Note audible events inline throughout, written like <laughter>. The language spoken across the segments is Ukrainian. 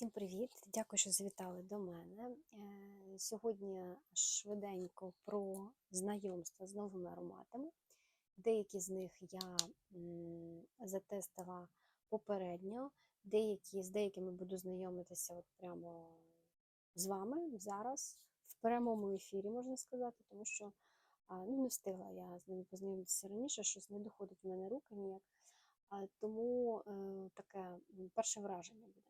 Всім привіт! Дякую, що завітали до мене. Е, Сьогодні швиденько про знайомство з новими ароматами. Деякі з них я затестила попередньо, деякі, з деякими буду знайомитися от прямо з вами зараз, в прямому ефірі, можна сказати, тому що ну, не встигла я з ними познайомитися раніше, щось не доходить в мене руки ніяк. Тому е, таке перше враження буде.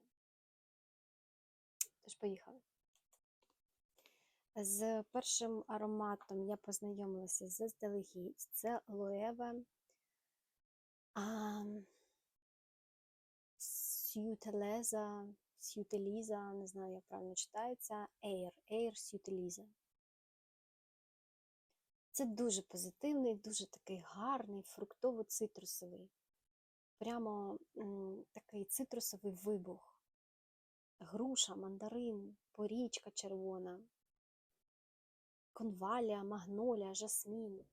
Тож поїхали. З першим ароматом я познайомилася заздалегідь. Це Loewe Сютелеза, Сютеліза, не знаю, як правильно читається, Air, Air Сютеліза. Це дуже позитивний, дуже такий гарний, фруктово-цитрусовий. Прямо м, такий цитрусовий вибух груша, мандарин, порічка червона, конвалія, магнолія, жасмін.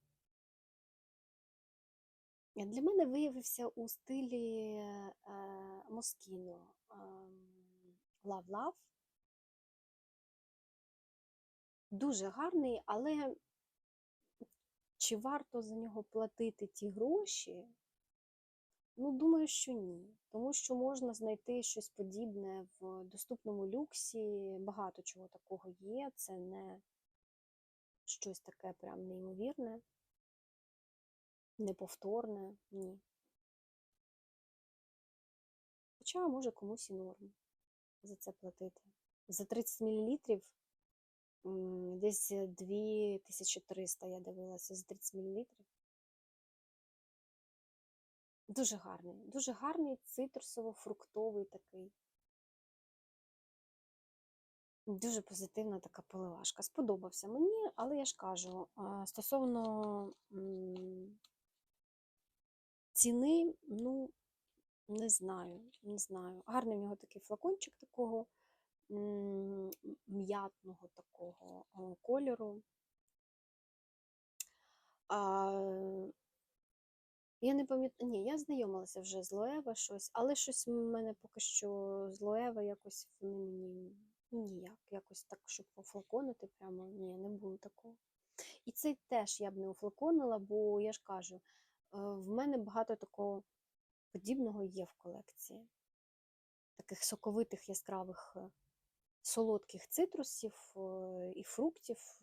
Для мене виявився у стилі е, Москіно Love Love. Дуже гарний, але чи варто за нього платити ті гроші? Ну, думаю, що ні. Тому що можна знайти щось подібне в доступному люксі. Багато чого такого є. Це не щось таке прям неймовірне, неповторне, ні. Хоча, може, комусь і норм за це платити. За 30 мл десь 2300 я дивилася за 30 мл. Дуже гарний, дуже гарний цитрусово-фруктовий такий. Дуже позитивна така поливашка. Сподобався мені, але я ж кажу, стосовно ціни, ну, не знаю, не знаю. Гарний в нього такий флакончик такого м'ятного такого кольору. Я не пам'ятаю, ні, я знайомилася вже з Лоева щось, але щось в мене поки що з Лоева якось вони мені ніяк, якось так, щоб пофлаконити, прямо ні, не було такого. І цей теж я б не офлаконила, бо я ж кажу, е, в мене багато такого подібного є в колекції. Таких соковитих яскравих е, солодких цитрусів е, і фруктів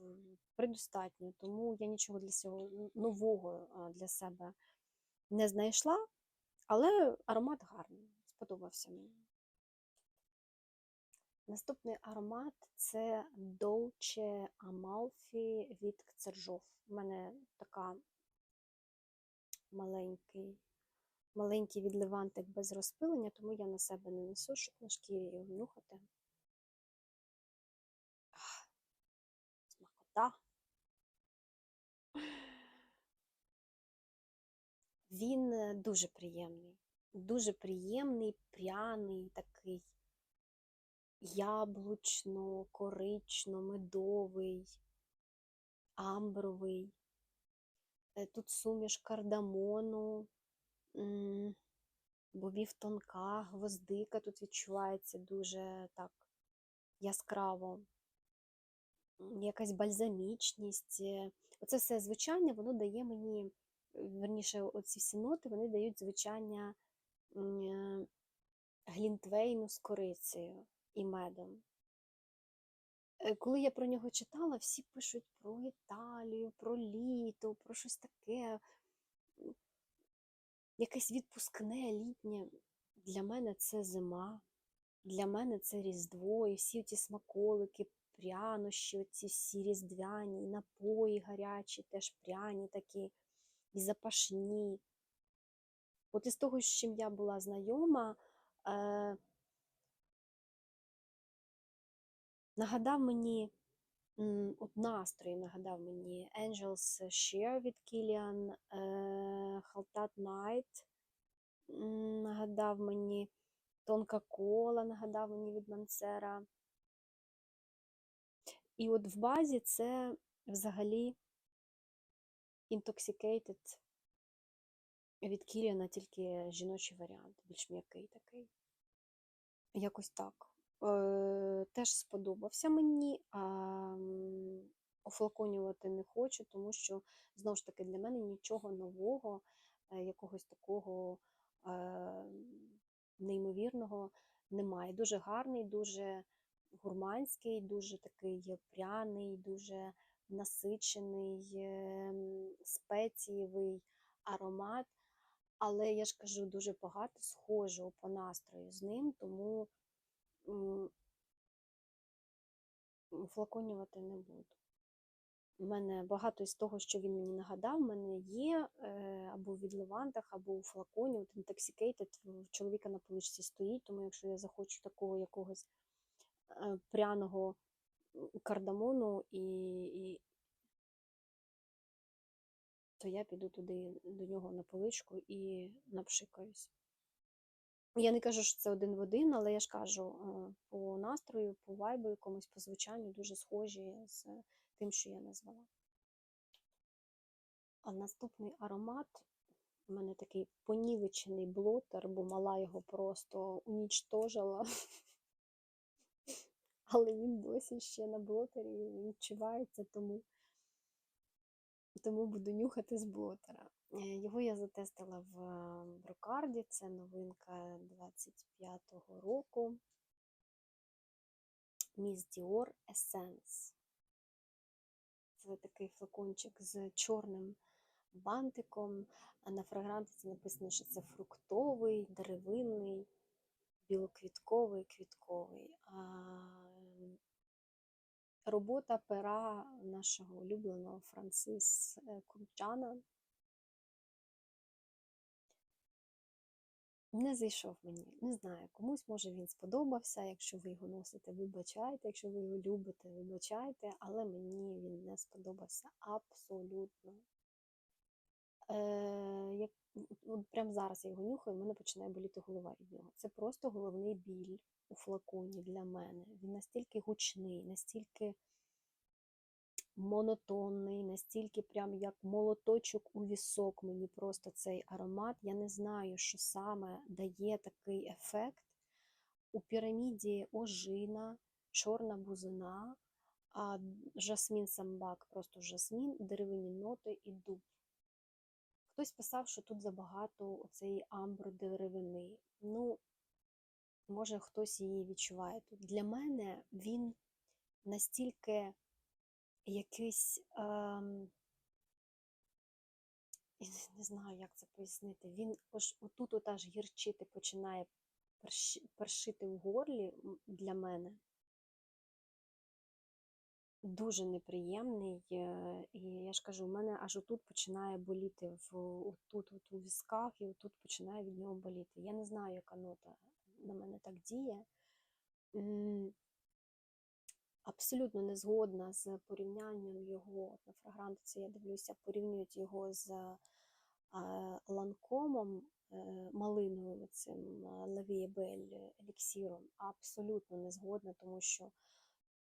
предостатньо, тому я нічого для цього нового для себе не знайшла, але аромат гарний, сподобався мені. Наступний аромат це Dolce Amalfi від Кцержов. У мене така маленький маленький відливантик без розпилення, тому я на себе не несу, щоб на шкірі його нюхати. Смакота. Він е, дуже приємний, дуже приємний, пряний, такий яблучно, корично, медовий, амбровий. Е, тут суміш кардамону, бобів тонка, гвоздика тут відчувається дуже так яскраво, якась бальзамічність. Е, оце все звучання, воно дає мені верніше, оці всі ноти вони дають звучання е, глінтвейну з корицею і медом. Е, коли я про нього читала, всі пишуть про Італію, про літо, про щось таке, якесь відпускне літнє. Для мене це зима, для мене це Різдво, і всі ці смаколики, прянощі, оці всі різдвяні, напої гарячі, теж пряні такі і запашні. От із того, з чим я була знайома, е, нагадав мені, от настрій нагадав мені Angels Share від Kilian, е, Haltat Night, нагадав мені Тонка кола, нагадав мені від Мансера. І от в базі це взагалі Intoxicated від Кіліана тільки жіночий варіант, більш м'який такий. Якось так. е, теж сподобався мені, а офлаконювати не хочу, тому що знову ж таки для мене нічого нового, е, якогось такого е, неймовірного немає. Дуже гарний, дуже гурманський, дуже такий пряний, дуже насичений, ем, спецієвий аромат. Але я ж кажу, дуже багато схожого по настрою з ним, тому флаконювати не буду. У мене багато із того, що він мені нагадав, в мене є е, або в відливантах, або у флаконі. От Intoxicated чоловіка на поличці стоїть, тому якщо я захочу такого якогось е, пряного кардамону, і, і, то я піду туди до нього на поличку і напшикаюсь. Я не кажу, що це один в один, але я ж кажу, е, по настрою, по вайбу якомусь, по звучанню дуже схожі з тим, що я назвала. А наступний аромат у мене такий понівечений блотер, бо мала його просто унічтожила. <laughs> Але він досі ще на блотері відчувається, тому, тому буду нюхати з блотера. Е, Його я затестила в Брокарді, це новинка 25-го року. Miss Dior Essence. Це такий флакончик з чорним бантиком. А на фрагрантиці написано, що це фруктовий, деревинний, білоквітковий, квітковий. А робота пера нашого улюбленого Франсис е, Курчана не зайшов мені. Не знаю, комусь може він сподобався. Якщо ви його носите, вибачайте, якщо ви його любите, вибачайте, але мені він не сподобався абсолютно. Е, як, от прямо зараз я його нюхаю, в мене починає боліти голова від нього. Це просто головний біль у флаконі для мене. Він настільки гучний, настільки монотонний, настільки прям як молоточок у вісок. Мені просто цей аромат. Я не знаю, що саме дає такий ефект. У піраміді ожина, чорна бузина, а жасмін самбак, просто жасмін, деревинні ноти і дуб. Хтось писав, що тут забагато цієї амбри деревини. Ну, може, хтось її відчуває тут. Для мене він настільки якийсь, ем, не- знаю, як це пояснити. Він ось отут от аж гірчити починає першити в горлі для мене. Дуже неприємний. е, І я ж кажу, у мене аж отут починає боліти в отут, от у вісках, і отут починає від нього боліти. Я не знаю, яка нота на мене так діє. Абсолютно не згодна з порівнянням його от на фрагрантиці. Я дивлюся, порівнюють його з е, ланкомом е, малиновим цим Лавієбель еліксіром. Абсолютно не згодна, тому що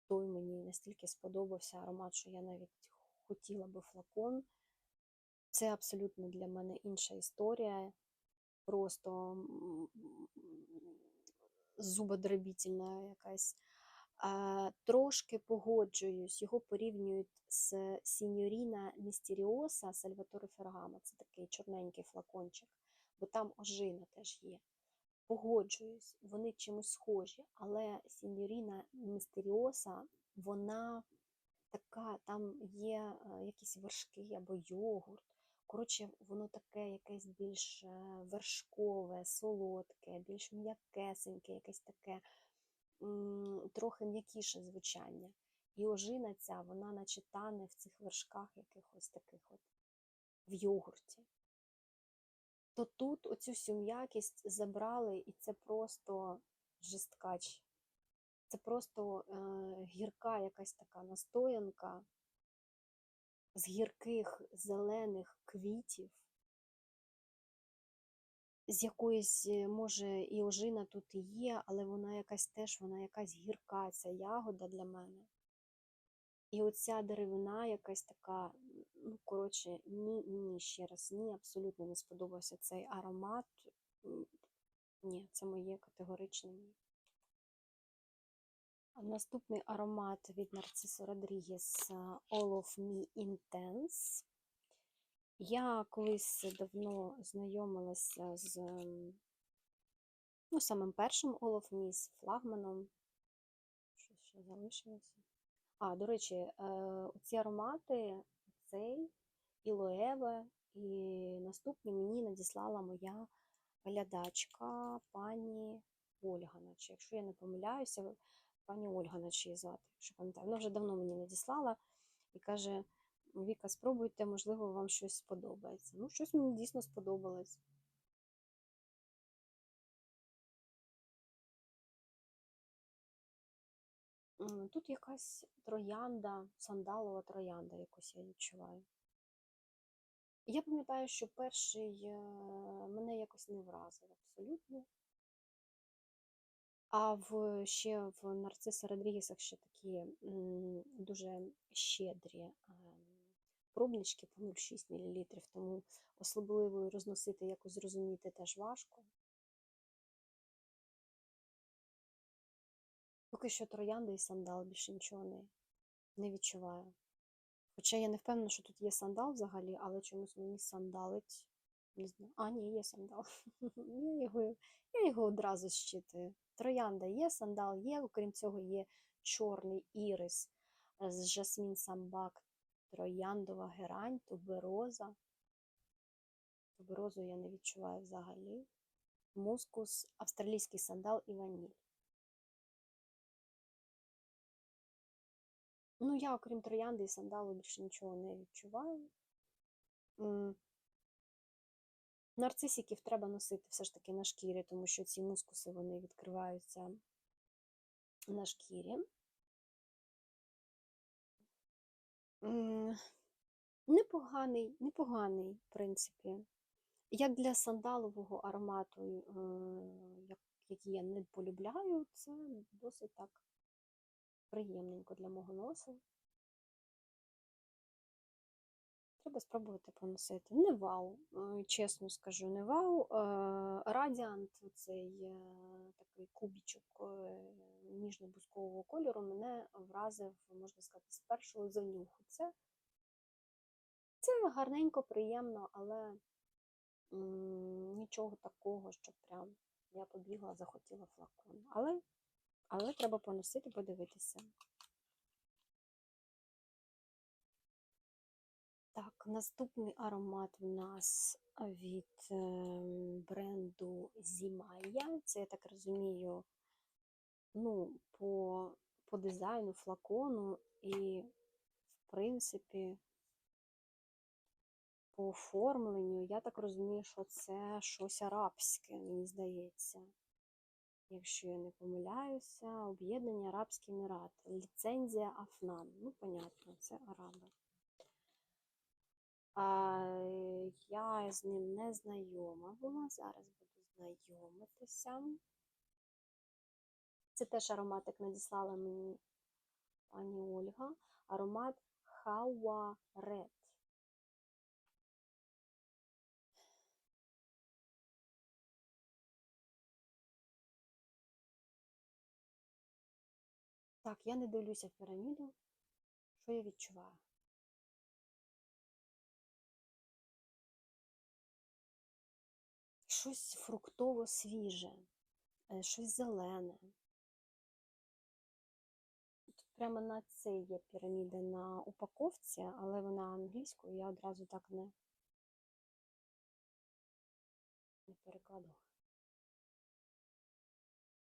той мені настільки сподобався аромат, що я навіть хотіла би флакон. Це абсолютно для мене інша історія. Просто зубодробітельна якась. А, Трошки погоджуюсь, його порівнюють з Сіньоріна Містеріоса Сальваторе Фергамо. Це такий чорненький флакончик, бо там ожина теж є. Погоджуюсь, вони чимось схожі, але Сіньоріна Містеріоса, вона така, там є е, якісь вершки або йогурт. Коротше, воно таке якесь більш е, вершкове, солодке, більш м'якесеньке, якесь таке трохи м'якіше звучання. І ожина ця, вона наче тане в цих вершках якихось таких от в йогурті. То тут оцю всю м'якість забрали, і це просто жесткач. Це просто е, гірка якась така настоянка з гірких зелених квітів, з якоїсь, е, може, і ожина тут і є, але вона якась теж, вона якась гірка, ця ягода для мене. І оця деревина якась така, ну, коротше, ні, ні, ще раз, ні, абсолютно не сподобався цей аромат. Ні, це моє категоричне ні. Наступний аромат від Нарцисо Родрігес All of Me Intense. Я колись давно знайомилася з ну, самим першим All of Me, з флагманом. Що ще залишилося? А, до речі, е, ці аромати, цей і Лоеве, і наступні мені надіслала моя глядачка пані Ольга, наче, якщо я не помиляюся, пані Ольга, наче її звати, якщо пам'ятаю. Вона вже давно мені надіслала і каже: Віка, спробуйте, можливо, вам щось сподобається. Ну, щось мені дійсно сподобалось. Тут якась троянда, сандалова троянда, якось я відчуваю. Я пам'ятаю, що перший е, мене якось не вразив абсолютно. А в ще в Нарциса Родрігесах ще такі дуже щедрі е, пробнички по 0,6 мл, тому особливо розносити якось зрозуміти теж важко. Поки що троянда і сандал більше нічого не, не відчуваю. Хоча я не впевнена, що тут є сандал взагалі, але чомусь мені сандалить. Не знаю. А, ні, є сандал. <laughs> Я його я його одразу щитую. Троянда є, сандал є, окрім цього, є чорний ірис з жасмін самбак, трояндова герань, тубероза. Туберозу я не відчуваю взагалі. Мускус, австралійський сандал і ваніль. Ну, я, окрім троянди і сандалу, більше нічого не відчуваю. Нарцисиків треба носити все ж таки на шкірі, тому що ці мускуси вони відкриваються на шкірі. Непоганий, непоганий, в принципі. Як для сандалового аромату, е, який я не полюбляю, це досить так приємненько для мого носу. Треба спробувати поносити. Не вау, е, чесно скажу, не вау. Радіант, цей е, такий кубічок е, ніжно-бускового кольору, мене вразив, можна сказати, з першого занюху. Це це гарненько, приємно, але м нічого такого, що прям я побігла, захотіла флакон. Але але треба поносити, подивитися. Так, наступний аромат в нас від ем, бренду Зімая. Це, я так розумію, ну, по, по дизайну флакону і, в принципі, по оформленню, я так розумію, що це щось арабське, мені здається якщо я не помиляюся, Об'єднання Арабські Емірати, ліцензія Афнан. Ну, понятно, це араби. А, Я з ним не знайома була, зараз буду знайомитися. Це теж ароматик надіслала мені пані Ольга. Аромат Хауа Ред. Так, я не дивлюся в піраміду. Що я відчуваю? Щось фруктово свіже, е, щось зелене. Тут прямо на це є піраміда на упаковці, але вона англійською, я одразу так не, не перекладу.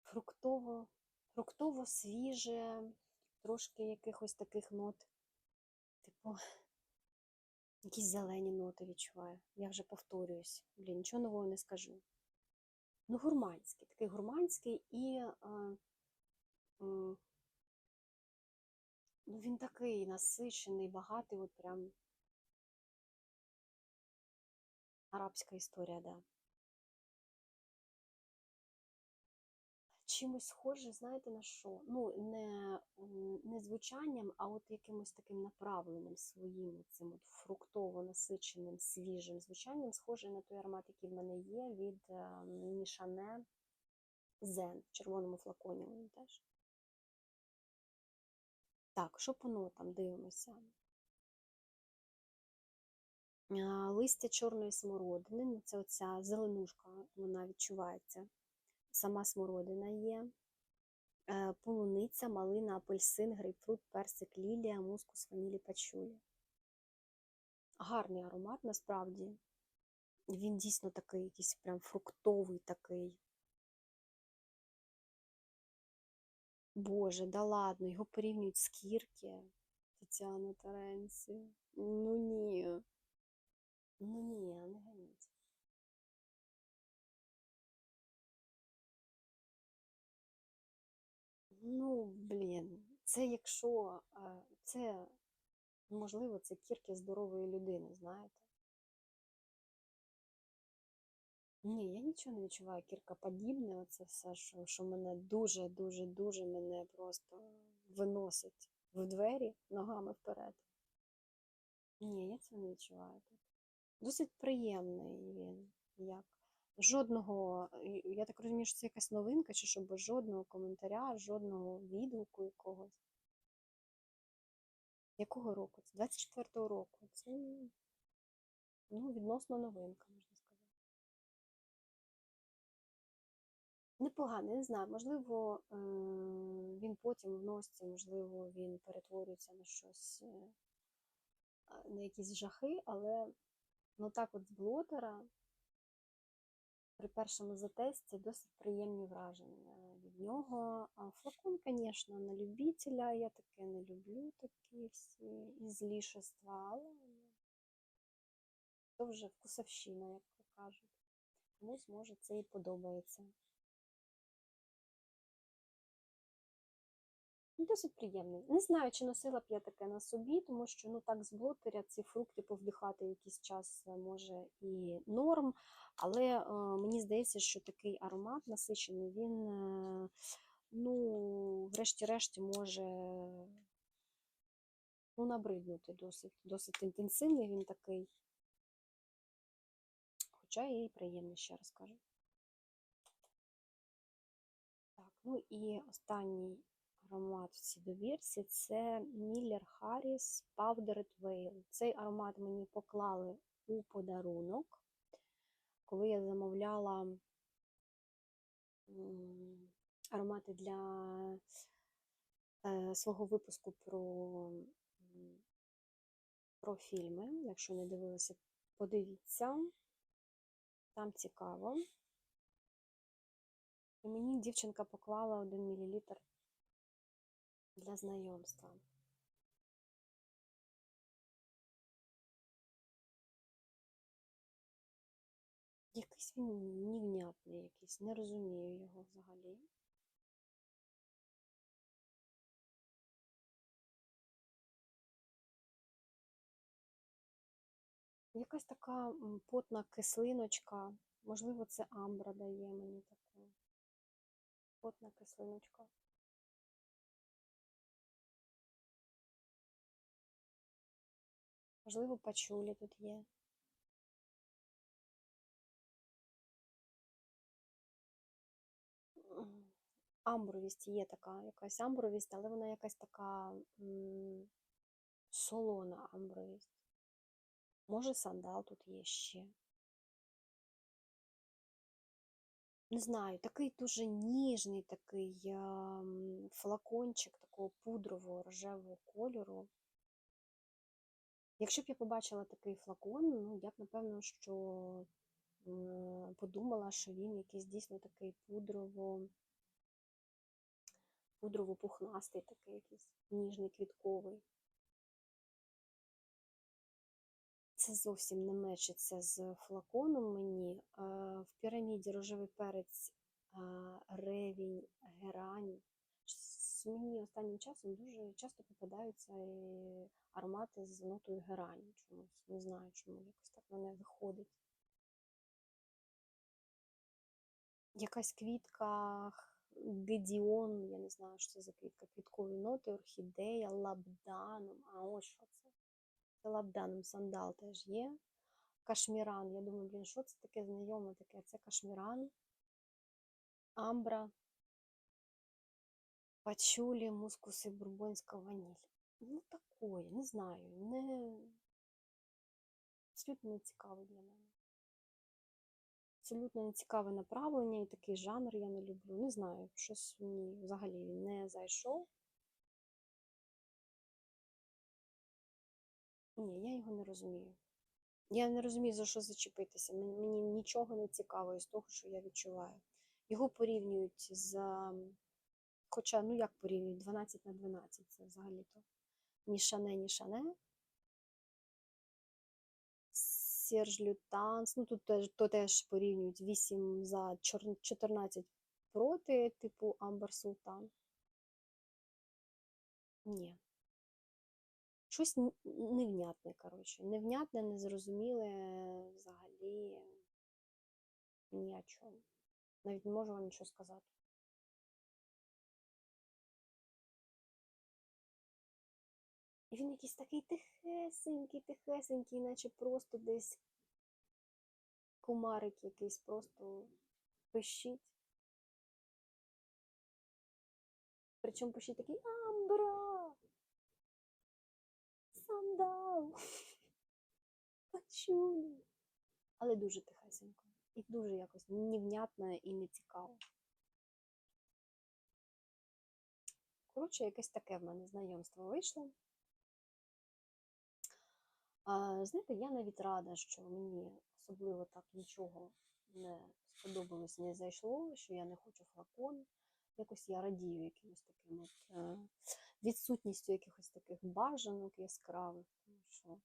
Фруктово фруктово свіже, трошки якихось таких нот, типу, якісь зелені ноти відчуваю. Я вже повторююсь, блін, нічого нового не скажу. Ну, гурманський, такий гурманський і а, а, ну, він такий насичений, багатий, от прям арабська історія, да. Чимось схоже, знаєте, на що? Ну, не не звучанням, а от якимось таким направленим своїм цим от фруктово насиченим, свіжим звучанням, схоже на той аромат, який в мене є від Мішане Зен в червоному флаконі він теж. Так, що по нотам дивимося? Листя чорної смородини, ну, це оця зеленушка, вона відчувається. Сама смородина є. Е, Полуниця, малина, апельсин, грейпфрут, персик, лілія, мускус, ванілі, пачулі. Гарний аромат насправді. Він дійсно такий, якийсь прям фруктовий такий. Боже, да ладно, його порівнюють з Кірки. Тетяна Теренці. Ну ні. Ну ні, не ганіть. Ну, блін, це якщо це, можливо, це кірки здорової людини, знаєте? Ні, я нічого не відчуваю кіркоподібне, оце все, що, що мене дуже-дуже-дуже мене просто виносить в двері ногами вперед. Ні, я цього не відчуваю. Досить приємний він. Як. Жодного, я так розумію, що це якась новинка, чи що без жодного коментаря, жодного відгуку якогось. Якого року? Це 24-го року. Це ну, відносно новинка, можна сказати. Непоганий, не знаю, можливо, е, він потім в носці, можливо, він перетворюється на щось, е, на якісь жахи, але ну так от з блотера при першому затесті досить приємні враження від нього. А флакон, звісно, на любителя, я таке не люблю, такі всі ізлішества, але ну, то вже вкусовщина, як то кажуть. Комусь може це і подобається. Ну, Досить приємний. Не знаю, чи носила б я таке на собі, тому що ну так з блотеря ці фрукти повдихати якийсь час е, може і норм, але е, мені здається, що такий аромат насичений, він, е, ну, врешті-решті, може ну, набриднути досить, досить інтенсивний він такий. Хоча і приємний, ще раз кажу. Так, ну і останній аромат в цій добірці це Miller Harris Powdered Veil. Цей аромат мені поклали у подарунок, коли я замовляла аромати для е, свого випуску про, про фільми. Якщо не дивилися, подивіться. Там цікаво. І мені дівчинка поклала 1 мл для знайомства. Якийсь він невнятний якийсь, не розумію його взагалі. Якась така потна кислиночка, можливо, це амбра дає мені таку потна кислиночка. Можливо, пачулі тут є. Амбровість є така, якась амбровість, але вона якась така м, солона амбровість. Може, сандал тут є ще. Не знаю, такий дуже ніжний такий ем, флакончик такого пудрового рожевого кольору. Якщо б я побачила такий флакон, ну я б напевно, що м, подумала, що він якийсь дійсно такий пудрово, пудрово-пухнастий, такий якийсь ніжний квітковий. Це зовсім не мечиться з флаконом мені. Е, В піраміді рожевий перець, е, ревінь, герань. Мені останнім часом дуже часто попадаються аромати з нотою герані чомусь. Не знаю, чому якось так мене виходить. Якась квітка, гедіон, я не знаю, що це за квітка, квіткові ноти, орхідея, лабданум. А ось що це. Це лабданум сандал теж є. Кашміран. Я думаю, блін, що це таке знайоме таке? Це кашміран, амбра. Пачулі, мускуси, бурбонська ваніль. Ну, такое, не знаю, не абсолютно не цікавий для мене. Абсолютно не цікаве направлення і такий жанр я не люблю. Не знаю, щось мені взагалі не зайшов. Ні, я його не розумію. Я не розумію, за що зачепитися. Мені нічого не цікаво із того, що я відчуваю. Його порівнюють з. Хоча, ну як порівнюють? 12 на 12 це взагалі-то. Ні шане, ні шане. Серж Лютанс, ну тут теж, то теж порівнюють 8 за 14 проти, типу Амбер Султан. Ні. Щось невнятне, коротше. Невнятне, незрозуміле взагалі ні о чому. Навіть не можу вам нічого сказати. І він якийсь такий тихесенький, тихесенький, наче просто десь кумарик якийсь просто пищить. Причому пищить такий Амбра! Сандал! <laughs> Пачулі! Але дуже тихесенько. І дуже якось невнятно і нецікаво. Коротше, якесь таке в мене знайомство вийшло. Знаєте, я навіть рада, що мені особливо так нічого не сподобалось, не зайшло, що я не хочу флакон. Якось я радію якимось таким от е, відсутністю якихось таких бажанок яскравих, тому що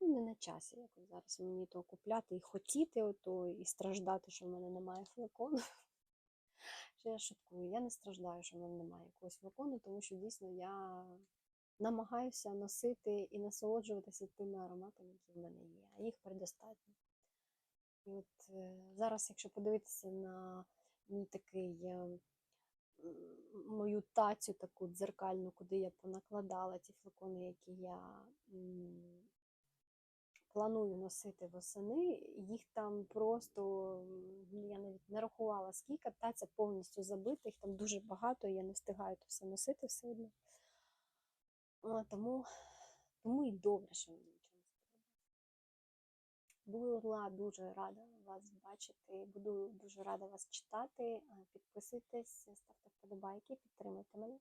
ну, не на часі якось зараз мені то купляти і хотіти ото, і страждати, що в мене немає флакону. <laughs> Що я шуткую, я не страждаю, що в мене немає якогось флакону, тому що дійсно я намагаюся носити і насолоджуватися тими ароматами, які в мене є, а їх предостатньо. І от е, зараз, якщо подивитися на мій такий е, мою тацю таку дзеркальну, куди я понакладала ті флакони, які я планую носити восени, їх там просто я навіть не рахувала скільки, таця повністю забита, їх там дуже багато, я не встигаю то все носити все одно. Тому, тому і добре, що мені нічого не сподобалося. Була дуже рада вас бачити, буду дуже рада вас читати. Підписуйтесь, ставте вподобайки, підтримуйте мене.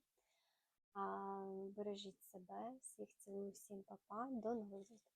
Бережіть себе, всіх цілую, всім па-па, до нових зустрічей.